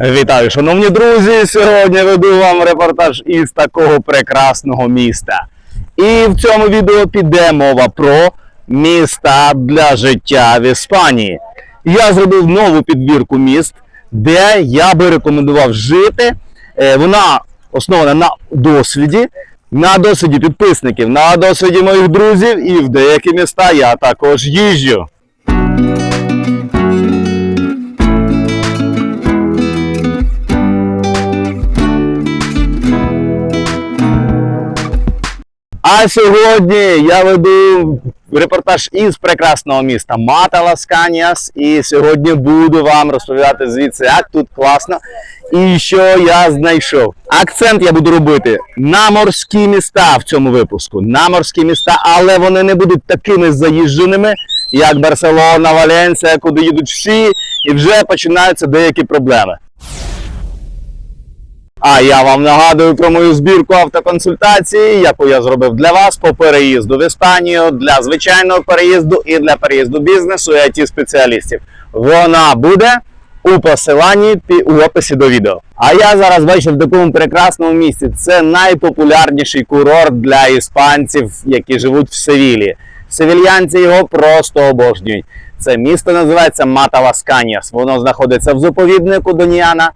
Вітаю, шановні друзі! Сьогодні веду вам репортаж із такого прекрасного міста. І в цьому відео піде мова про міста для життя в Іспанії. Я зробив нову підбірку міст, де я би рекомендував жити. Е, Вона основана на досвіді, на досвіді підписників, на досвіді моїх друзів, і в деякі міста я також їжджу. А сьогодні я веду репортаж із прекрасного міста Мата Лас Каніас. І сьогодні буду вам розповідати звідси, як тут класно і що я знайшов. Акцент я буду робити на морські міста в цьому випуску. На морські міста, але вони не будуть такими заїждженими, як Барселона, Валенсія, куди їдуть всі, і вже починаються деякі проблеми. А я вам нагадую про мою збірку автоконсультації, яку я зробив для вас по переїзду в Іспанію, для звичайного переїзду і для переїзду бізнесу і it спеціалістів. Вона буде у посиланні у описі до відео. А я зараз бачу в такому прекрасному місці. Це найпопулярніший курорт для іспанців, які живуть в Севілі. Севільянці його просто обожнюють. Це місто називається Мата Лас Воно знаходиться в заповіднику Доніана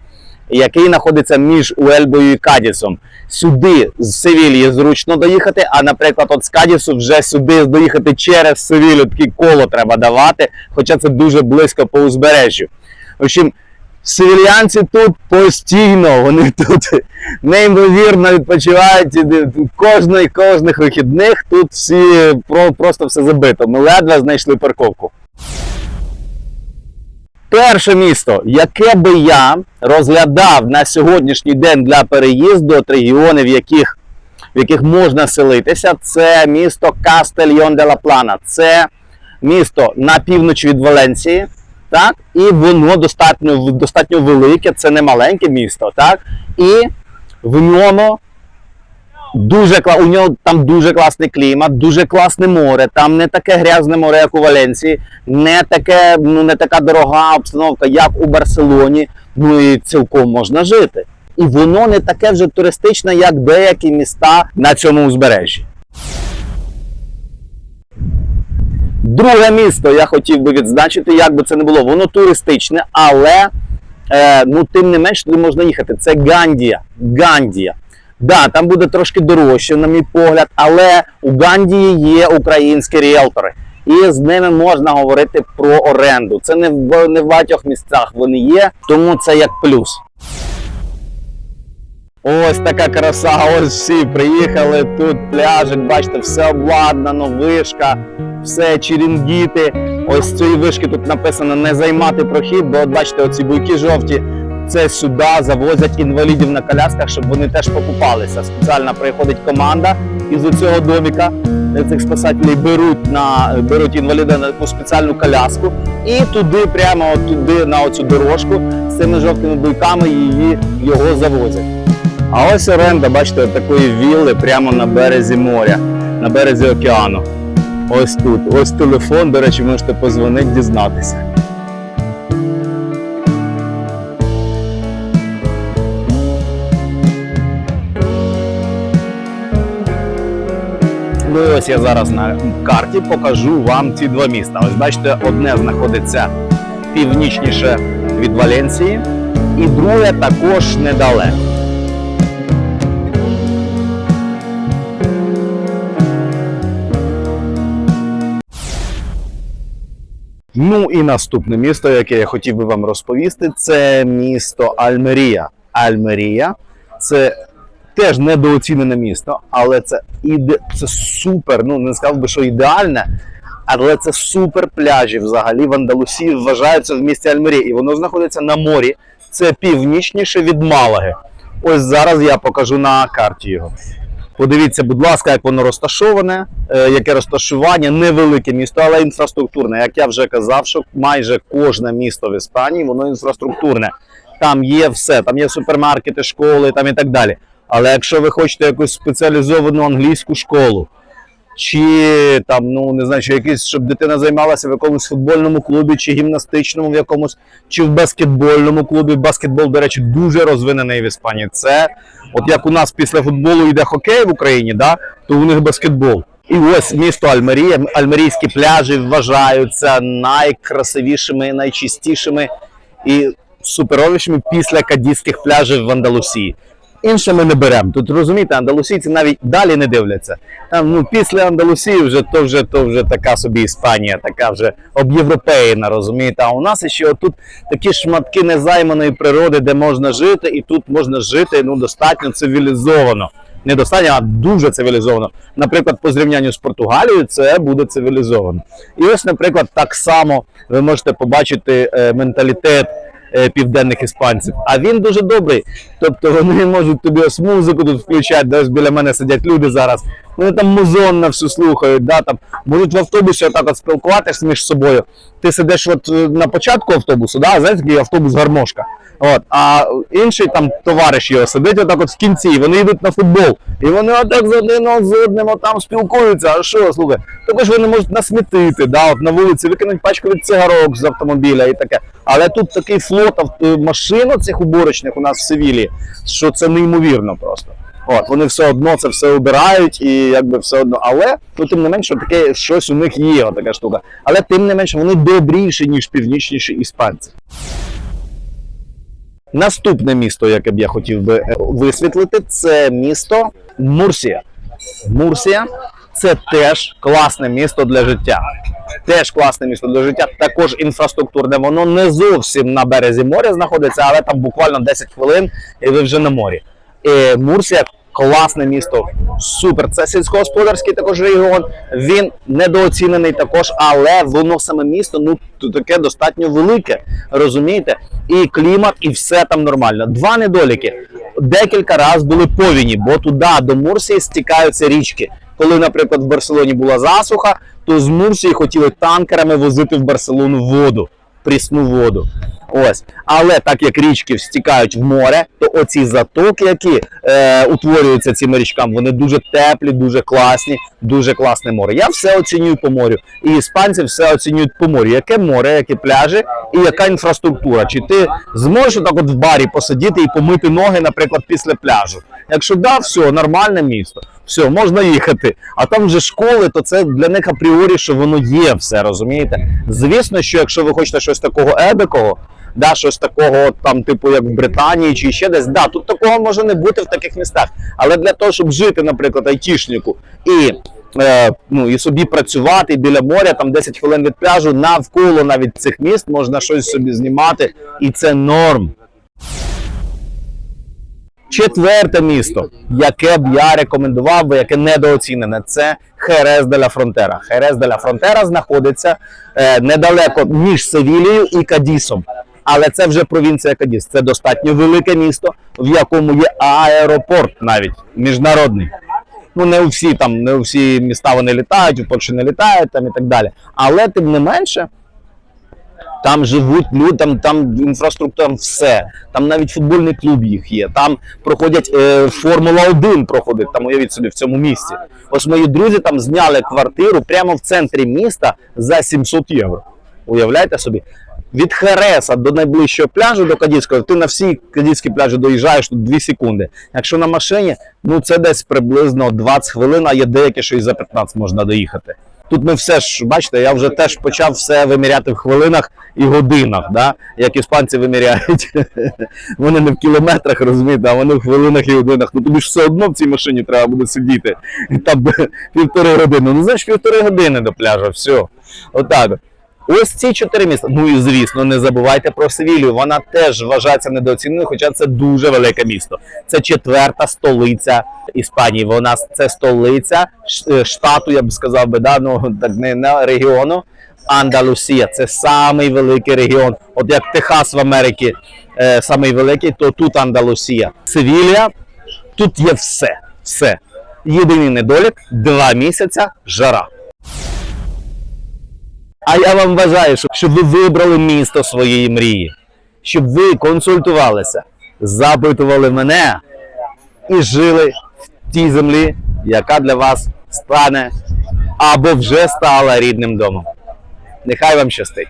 який знаходиться між Уельбою і Кадісом. Сюди з Севілії зручно доїхати, а, наприклад, от з Кадісу вже сюди доїхати через Севілю, таке коло треба давати, хоча це дуже близько по узбережжю. В общем, севільянці тут постійно, вони тут неймовірно відпочивають. Кожний, кожних вихідних тут всі про, просто все забито. Ми ледве знайшли парковку. Перше місто, яке би я розглядав на сьогоднішній день для переїзду от регіонів, яких, в яких можна селитися, це місто Кастельйон де ла Плана. Це місто на північ від Валенції. Так? І воно достатньо, достатньо велике, це не маленьке місто, так? І в ньому Дуже у нього там дуже класний клімат, дуже класне море. Там не таке грязне море, як у Валенції, не таке, ну не така дорога обстановка, як у Барселоні. Ну і цілком можна жити. І воно не таке вже туристичне, як деякі міста на цьому узбережжі. Друге місто я хотів би відзначити, як би це не було, воно туристичне, але е, ну, тим не менш туди можна їхати. Це Гандія. Гандія. Да, там буде трошки дорожче, на мій погляд, але у Гандії є українські ріелтори. І з ними можна говорити про оренду. Це не в не в багатьох місцях вони є, тому це як плюс. Ось така краса, ось всі приїхали. Тут пляжик, бачите, все обладнано, вишка, все черінгіти. Ось цієї вишки тут написано не займати прохід, бо от бачите, оці буйки жовті. Це сюди завозять інвалідів на колясках, щоб вони теж покупалися. Спеціально приходить команда із цього доміка. Цих спасателів беруть на беруть інваліда на таку спеціальну коляску і туди, прямо туди на оцю дорожку з цими жовтими буйками її його завозять. А ось оренда, бачите, такої вілли прямо на березі моря, на березі океану. Ось тут. Ось телефон, до речі, можете позвонити, дізнатися. Ось я зараз на карті покажу вам ці два міста. Ось бачите, одне знаходиться північніше від Валенції, і друге також недалеко. Ну і наступне місто, яке я хотів би вам розповісти, це місто Альмерія. Альмерія це теж недооцінене місто, але це іде, це супер. Ну не сказав би, що ідеальне, але це супер пляжі взагалі в Андалусії вважаються в місті Альмерія. І воно знаходиться на морі. Це північніше від Малаги. Ось зараз я покажу на карті його. Подивіться, будь ласка, як воно розташоване, е, яке розташування, невелике місто, але інфраструктурне. Як я вже казав, що майже кожне місто в Іспанії, воно інфраструктурне. Там є все, там є супермаркети, школи там і так далі. Але якщо ви хочете якусь спеціалізовану англійську школу, чи там, ну не знаю, чи якийсь, щоб дитина займалася в якомусь футбольному клубі, чи гімнастичному в якомусь, чи в баскетбольному клубі. Баскетбол, до речі, дуже розвинений в Іспанії. Це от як у нас після футболу йде хокей в Україні, да, то у них баскетбол. І ось місто Альмерія, альмерійські пляжі вважаються найкрасивішими, найчистішими і суперовішими після кадійських пляжів в Андалусії. Інше ми не беремо. Тут розумієте, андалусійці навіть далі не дивляться. Там ну після Андалусії вже то вже то вже така собі Іспанія, така вже об'європейна, розумієте. А у нас ще отут такі шматки незайманої природи, де можна жити, і тут можна жити ну достатньо цивілізовано. Не достатньо, а дуже цивілізовано. Наприклад, по зрівнянню з Португалією це буде цивілізовано. І ось, наприклад, так само ви можете побачити е, менталітет південних іспанців. А він дуже добрий. Тобто вони можуть тобі ось музику тут включати, де ось біля мене сидять люди зараз. Вони там музон на всю слухають, да, там, можуть в автобусі отак от спілкуватися між собою. Ти сидиш от е, на початку автобусу, да, знаєш, такий автобус гармошка. От, а інший там товариш його сидить отак от в кінці, і вони йдуть на футбол. І вони отак з один з одним там спілкуються. А що, слухай, також вони можуть насмітити, да, от на вулиці викинуть пачку від цигарок з автомобіля і таке. Але тут такий флот машин цих уборочних у нас в Севілії, що це неймовірно просто. От, вони все одно це все обирають і якби все одно. Але ну, тим не менше, таке щось у них є, така штука. Але тим не менше, вони добріші, ніж північніші іспанці. Наступне місто, яке б я хотів би е, висвітлити, це місто Мурсія. Мурсія це теж класне місто для життя. Теж класне місто для життя, також інфраструктурне. Воно не зовсім на березі моря знаходиться, але там буквально 10 хвилин, і ви вже на морі. Е, Мурсія класне місто, супер. Це сільськогосподарський також регіон. Він недооцінений також, але воно саме місто ну таке достатньо велике. Розумієте? І клімат, і все там нормально. Два недоліки. Декілька разів були повіні, бо туди до Мурсії стікаються річки. Коли, наприклад, в Барселоні була засуха, то з Мурсії хотіли танкерами возити в Барселону воду, прісну воду. Ось, але так як річки стікають в море, то оці затоки, які е, утворюються цими річками, вони дуже теплі, дуже класні, дуже класне море. Я все оцінюю по морю. І іспанці все оцінюють по морю. Яке море, які пляжі і яка інфраструктура. Чи ти зможеш так от в барі посидіти і помити ноги, наприклад, після пляжу? Якщо да, все, нормальне місто, все, можна їхати. А там вже школи, то це для них апріорі, що воно є все, розумієте? Звісно, що якщо ви хочете щось такого ебекого, да, щось такого, там, типу, як в Британії чи ще десь, да, тут такого може не бути в таких містах. Але для того, щоб жити, наприклад, айтішнику і. Е, ну і собі працювати біля моря, там 10 хвилин від пляжу, навколо навіть цих міст можна щось собі знімати, і це норм. Четверте місто, яке б я рекомендував би, яке недооцінене, це Херес де ла Фронтера. Херес де ла Фронтера знаходиться е, недалеко між Севілією і Кадісом. Але це вже провінція Кадіс. Це достатньо велике місто, в якому є аеропорт навіть міжнародний. Ну, не у всі там, не у всі міста вони літають, у Польщі не літають там і так далі. Але тим не менше, там живуть люди, там, там інфраструктура, там все. Там навіть футбольний клуб їх є. Там проходять е, Формула 1 проходить, там уявіть собі в цьому місці. Ось мої друзі там зняли квартиру прямо в центрі міста за 700 євро. Уявляєте собі? Від Хереса до найближчого пляжу до Кадіського, ти на всі кадіські пляжі доїжджаєш тут 2 секунди. Якщо на машині, ну це десь приблизно 20 хвилин, а є деякі, що і за 15 можна доїхати. Тут ми все ж бачите, я вже теж почав все виміряти в хвилинах і годинах, да? як іспанці виміряють. Вони не в кілометрах, розумієте, а вони в хвилинах і годинах. Ну тобі ж все одно в цій машині треба буде сидіти. Там півтори години. Ну знаєш, півтори години до пляжу, все. Отак. от. Ось ці чотири міста. Ну і звісно, не забувайте про Севілію. Вона теж вважається недооціненою, хоча це дуже велике місто. Це четверта столиця Іспанії. Вона це столиця е, штату, я б сказав би, да? ну так не, не регіону. Андалусія це самий великий регіон. От як Техас в Америці е, самий великий, то тут Андалусія. Севілія, тут є все. Все. Єдиний недолік два місяця жара. А я вам бажаю, щоб, ви вибрали місто своєї мрії, щоб ви консультувалися, запитували мене і жили в тій землі, яка для вас стане або вже стала рідним домом. Нехай вам щастить!